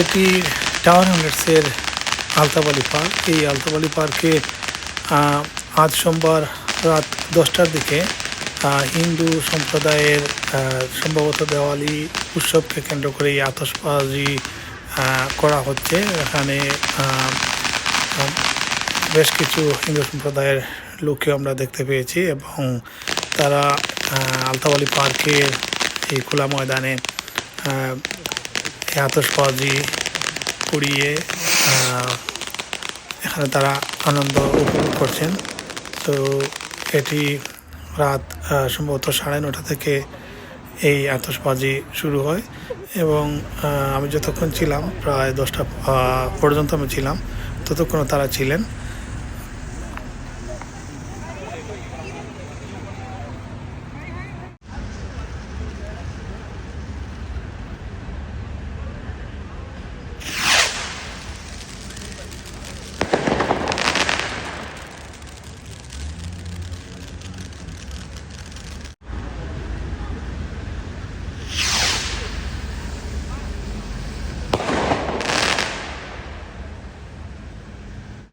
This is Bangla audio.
এটি টাওয়ার হ্যামলেটসের আলতাবালি পার্ক। এই আলতাবালি পার্কে আজ সোমবার রাত দশটার দিকে হিন্দু সম্প্রদায়ের সম্ভবত দেওয়ালি উৎসবকে কেন্দ্র করে এই আতশবাজি আহ, করা হচ্ছে। এখানে বেশ কিছু হিন্দু সম্প্রদায়ের লোককে আমরা দেখতে পেয়েছি এবং তারা আলতাবালি পার্কের এই খোলা ময়দানে এই আতসবাজি পুড়িয়ে এখানে তারা আনন্দ উপভোগ করছেন। তো এটি রাত সম্ভবত সাড়ে নটা থেকে এই আতসবাজি শুরু হয় এবং আমি যতক্ষণ ছিলাম, প্রায় দশটা পর্যন্ত আমি ছিলাম, ততক্ষণ তারা ছিলেন।